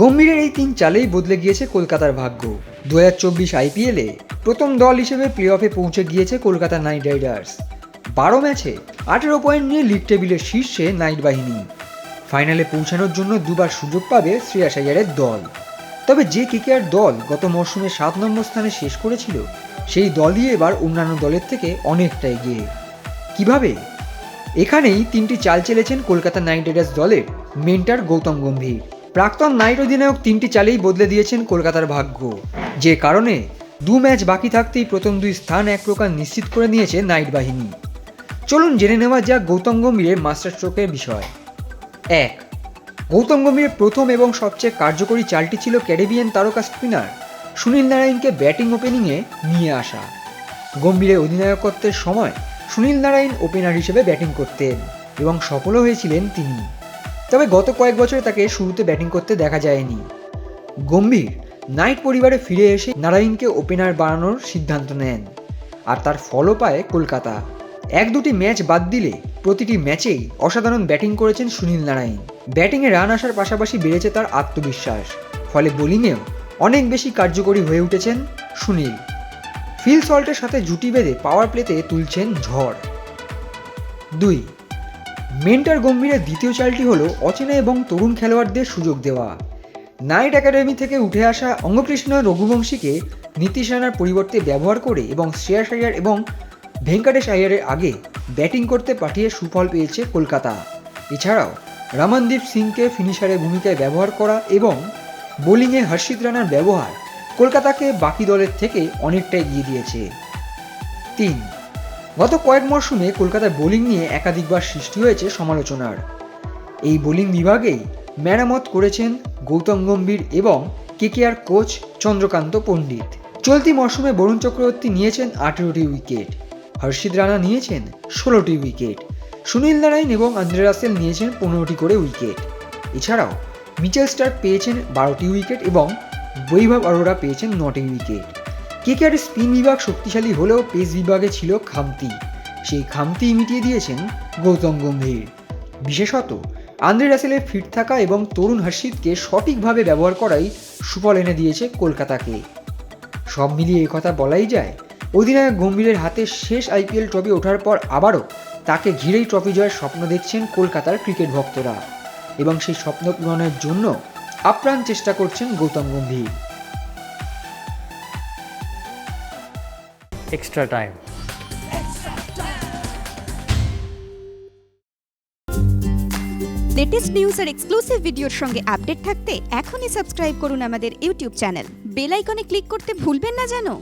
গম্ভীরের এই তিন চালেই বদলে গিয়েছে কলকাতার ভাগ্য। দু হাজার চব্বিশ আইপিএলে প্রথম দল হিসেবে প্লে অফে পৌঁছে গিয়েছে কলকাতা নাইট রাইডার্স। বারো ম্যাচে আঠেরো পয়েন্ট নিয়ে লিগ টেবিলের শীর্ষে নাইট বাহিনী। ফাইনালে পৌঁছানোর জন্য দুবার সুযোগ পাবে শ্রেয়াস আইয়ারের দল। তবে যে কেকেআর দল গত মরশুমে সাত নম্বর স্থানে শেষ করেছিল, সেই দলই এবার অন্যান্য দলের থেকে অনেকটা এগিয়ে। কীভাবে? এখানেই তিনটি চাল চেলেছেন কলকাতা নাইট রাইডার্স দলের মেন্টার গৌতম গম্ভীর। প্রাক্তন নাইট অধিনায়ক তিনটি চালেই বদলে দিয়েছেন কলকাতার ভাগ্য। যে কারণে দু ম্যাচ বাকি থাকতেই প্রথম দুই স্থান এক প্রকার নিশ্চিত করে নিয়েছে নাইট বাহিনী। চলুন জেনে নেওয়া যাক গৌতম গম্ভীরের মাস্টার স্ট্রোকের বিষয়। এক, গৌতম গম্ভীরের প্রথম এবং সবচেয়ে কার্যকরী চালটি ছিল ক্যারিবিয়ান তারকা স্পিনার সুনীল নারায়ণকে ব্যাটিং ওপেনিংয়ে নিয়ে আসা। গম্ভীরের অধিনায়কত্বের সময় সুনীল নারায়ণ ওপেনার হিসেবে ব্যাটিং করতেন এবং সফলও হয়েছিলেন তিনি। তবে গত কয়েক বছরে তাকে শুরুতে ব্যাটিং করতে দেখা যায়নি। গম্ভীর, নাইট পরিবারে ফিরে এসে নারায়ণকে ওপেনার বানানোর সিদ্ধান্ত নেন আর তার ফলও পায় কলকাতা। এক দুটি ম্যাচ বাদ দিলে প্রতিটি ম্যাচেই অসাধারণ ব্যাটিং করেছেন সুনীল নারায়ণ। ব্যাটিংয়ে রান আসার পাশাপাশি বেড়েছে তার আত্মবিশ্বাস, ফলে বোলিংয়েও অনেক বেশি কার্যকরী হয়ে উঠেছেন সুনীল। ফিল সল্টের সাথে জুটি বেঁধে পাওয়ার প্লেতে তুলছেন ঝড়। দুই, মেন্টার গম্ভীরের দ্বিতীয় চালটি হলো অচেনা এবং তরুণ খেলোয়াড়দের সুযোগ দেওয়া। নাইট একাডেমি থেকে উঠে আসা অঙ্গকৃষ্ণ রঘুবংশীকে নীতিশ রানার পরিবর্তে ব্যবহার করে এবং শ্রেয়াস আয়ার এবং ভেঙ্কটেশ আয়ারের আগে ব্যাটিং করতে পাঠিয়ে সুফল পেয়েছে কলকাতা। এছাড়াও, রামনদীপ সিংকে ফিনিশারের ভূমিকায় ব্যবহার করা এবং বোলিংয়ে হর্ষিত রানার ব্যবহার কলকাতাকে বাকি দলের থেকে অনেকটা এগিয়ে দিয়েছে। তিন, গত কয়েক মরশুমে কলকাতার বোলিং নিয়ে একাধিকবার সৃষ্টি হয়েছে সমালোচনার। এই বোলিং বিভাগেই মেরামত করেছেন গৌতম গম্ভীর এবং কেকেআর কোচ চন্দ্রকান্ত পণ্ডিত। চলতি মরশুমে বরুণ চক্রবর্তী নিয়েছেন আঠেরোটি উইকেট, হর্ষিত রানা নিয়েছেন ষোলোটি উইকেট, সুনীল নারায়ণ এবং আন্দ্রে রাসেল নিয়েছেন পনেরোটি করে উইকেট। এছাড়াও মিচেল স্টার পেয়েছেন বারোটি উইকেট এবং বৈভব অরোরা পেয়েছেন নটি উইকেট কেকেআর স্পিন বিভাগ শক্তিশালী হলেও পেস বিভাগে ছিল খামতি। সেই খামতি মিটিয়ে দিয়েছেন গৌতম গম্ভীর। বিশেষত আন্দ্রে রাসেলের ফিট থাকা এবং তরুণ হর্ষিতকে সঠিকভাবে ব্যবহার করাই সুফল এনে দিয়েছে কলকাতাকে। সব মিলিয়ে কথা বলাই যায়, অধিনায়ক গম্ভীরের হাতে শেষ আইপিএল ট্রফি ওঠার পর আবারও তাকে ঘিরেই ট্রফি জয়ের স্বপ্ন দেখছেন কলকাতার ক্রিকেট ভক্তরা। এবং সেই স্বপ্ন পূরণের জন্য আপ্রাণ চেষ্টা করছেন Gautam Gambhir. Extra time latest news আর এক্সক্লুসিভ ভিডিওর সঙ্গে আপডেট থাকতে এখনই সাবস্ক্রাইব করুন আমাদের ইউটিউব চ্যানেল বেল আইকনে ক্লিক করতে ভুলবেন না জানো